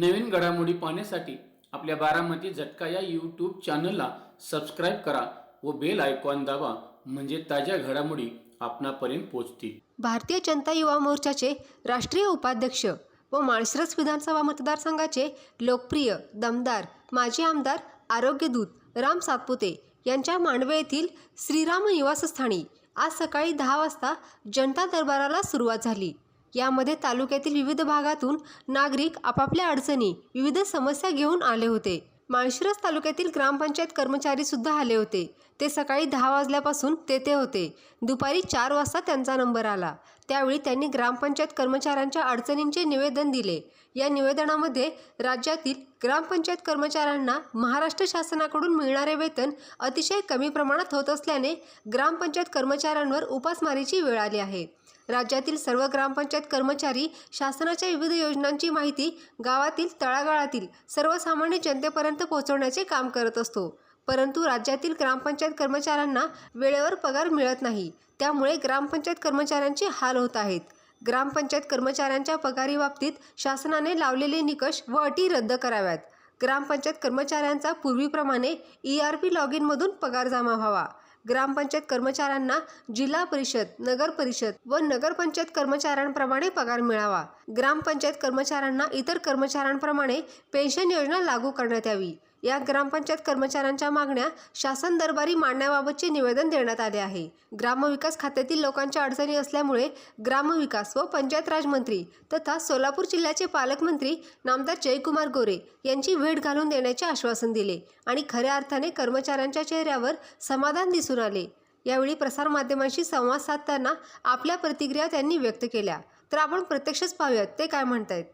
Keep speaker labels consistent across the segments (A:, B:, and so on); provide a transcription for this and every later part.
A: नवीन घडामोडी पाहण्यासाठी आपल्या बारामती झटका या यूट्यूब चॅनलला सबस्क्राईब करा व बेल आयकॉन दाबा म्हणजे ताज्या घडामोडी आपणापर्यंत पोहोचतील.
B: भारतीय जनता युवा मोर्चाचे राष्ट्रीय उपाध्यक्ष व माळशिरस विधानसभा मतदारसंघाचे लोकप्रिय दमदार माजी आमदार आरोग्यदूत राम सातपुते यांच्या मांडवे येथील श्रीराम निवासस्थानी आज सकाळी दहा वाजता जनता दरबाराला सुरुवात झाली. यामध्ये तालुक्यातील विविध भागातून नागरिक आपापल्या अडचणी विविध समस्या घेऊन आले होते. माळशिरस तालुक्यातील ग्रामपंचायत कर्मचारी सुद्धा आले होते. ते सकाळी दहा वाजल्यापासून तेथे होते. दुपारी चार वाजता त्यांचा नंबर आला. त्यावेळी त्यांनी ग्रामपंचायत कर्मचाऱ्यांच्या अडचणींचे निवेदन दिले. या निवेदनामध्ये राज्यातील ग्रामपंचायत कर्मचाऱ्यांना महाराष्ट्र शासनाकडून मिळणारे वेतन अतिशय कमी प्रमाणात होत असल्याने ग्रामपंचायत कर्मचाऱ्यांवर उपासमारीची वेळ आली आहे. राज्यातील सर्व ग्रामपंचायत कर्मचारी शासनाच्या विविध योजनांची माहिती गावातील तळागाळातील सर्वसामान्य जनतेपर्यंत पोहोचवण्याचे काम करत असतो. परंतु राज्यातील ग्रामपंचायत कर्मचाऱ्यांना वेळेवर पगार मिळत नाही. त्यामुळे ग्रामपंचायत कर्मचाऱ्यांचे हाल होत आहेत. ग्रामपंचायत कर्मचाऱ्यांच्या पगारीबाबतीत शासनाने लावलेले निकष व अटी रद्द कराव्यात. ग्रामपंचायत कर्मचाऱ्यांचा पूर्वीप्रमाणे ई आर पी लॉग इनमधून पगार जमा व्हावा. ग्रामपंचायत कर्मचाऱ्यांना जिल्हा परिषद नगर परिषद व नगरपंचायत कर्मचाऱ्यांप्रमाणे पगार मिळावा. ग्रामपंचायत कर्मचाऱ्यांना इतर कर्मचाऱ्यांप्रमाणे पेन्शन योजना लागू करण्यात यावी. या ग्रामपंचायत कर्मचाऱ्यांच्या मागण्या शासन दरबारी मांडण्याबाबतचे निवेदन देण्यात आले आहे. ग्रामविकास खात्यातील लोकांच्या अडचणी असल्यामुळे ग्रामविकास व पंचायत राज मंत्री तथा सोलापूर जिल्ह्याचे पालकमंत्री नामदार जयकुमार गोरे यांची भेट घालून देण्याचे आश्वासन दिले आणि खऱ्या अर्थाने कर्मचाऱ्यांच्या चेहऱ्यावर समाधान दिसून आले. यावेळी प्रसारमाध्यमांशी संवाद साधताना आपल्या प्रतिक्रिया त्यांनी व्यक्त केल्या. तर आपण प्रत्यक्षच पाहूयात ते काय म्हणत आहेत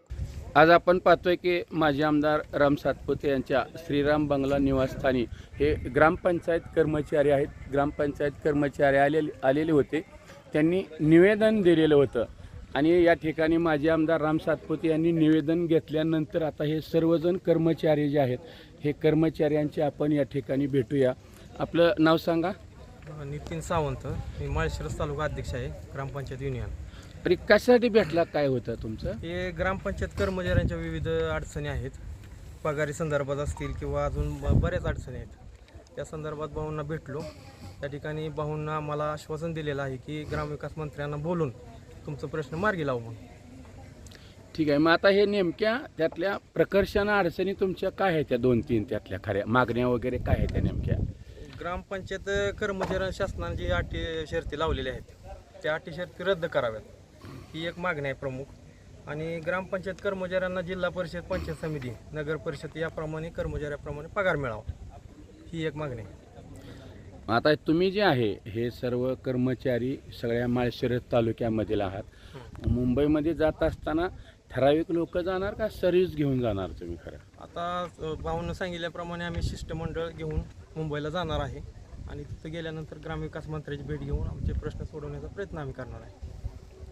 C: आज आपण पाहतोय की माजी आमदार राम सातपुते यांच्या श्रीराम बंगला निवासस्थानी हे ग्रामपंचायत कर्मचारी आहेत. ग्रामपंचायत कर्मचारी आलेले आलेले होते. त्यांनी निवेदन दिलेलं होतं. आणि या ठिकाणी माजी आमदार राम सातपुते यांनी निवेदन घेतल्यानंतर आता हे सर्वजण कर्मचारी जे आहेत हे कर्मचाऱ्यांचे आपण या ठिकाणी भेटूया. आपलं नाव सांगा.
D: नितीन सावंत. मी माळशिरस तालुका अध्यक्ष आहे ग्रामपंचायत युनियन.
C: तरी कशासाठी भेटला? काय होतं तुमचं?
D: हे ग्रामपंचायत कर्मचाऱ्यांच्या विविध अडचणी आहेत. पगारी संदर्भात असतील किंवा अजून ब- बऱ्याच अडचणी आहेत. त्या संदर्भात भाऊंना भेटलो. त्या ठिकाणी भाऊंना मला आश्वासन दिलेलं आहे की ग्रामविकास मंत्र्यांना बोलून तुमचं प्रश्न मार्गी लावू म्हणून.
C: ठीक आहे. मग आता हे नेमक्या त्यातल्या प्रकर्षण अडचणी तुमच्या काय आहेत त्या दोन तीन त्यातल्या खऱ्या? मागण्या वगैरे काय आहेत त्या नेमक्या?
D: ग्रामपंचायत कर्मचारी शासनाने जी अटी शर्ती लावलेल्या आहेत त्या अटी शर्ती रद्द कराव्यात. ही एक मागणी आहे प्रमुख. आणि ग्रामपंचायत कर्मचाऱ्यांना जिल्हा परिषद पंचायत समिती नगर परिषद याप्रमाणे कर्मचाऱ्याप्रमाणे पगार मिळावा. ही एक मागणी आहे.
C: आता तुम्ही जे आहे हे सर्व कर्मचारी सगळ्या माळशिरस तालुक्यामधील आहात. मुंबईमध्ये जात असताना ठराविक लोक जाणार का सर्व्हिस घेऊन जाणार तुम्ही खरं?
D: आता भाऊनं सांगितल्याप्रमाणे आम्ही शिष्टमंडळ घेऊन मुंबईला जाणार आहे. आणि तिथं गेल्यानंतर ग्रामविकास मंत्र्याची भेट घेऊन आमचे प्रश्न सोडवण्याचा प्रयत्न आम्ही करणार आहे.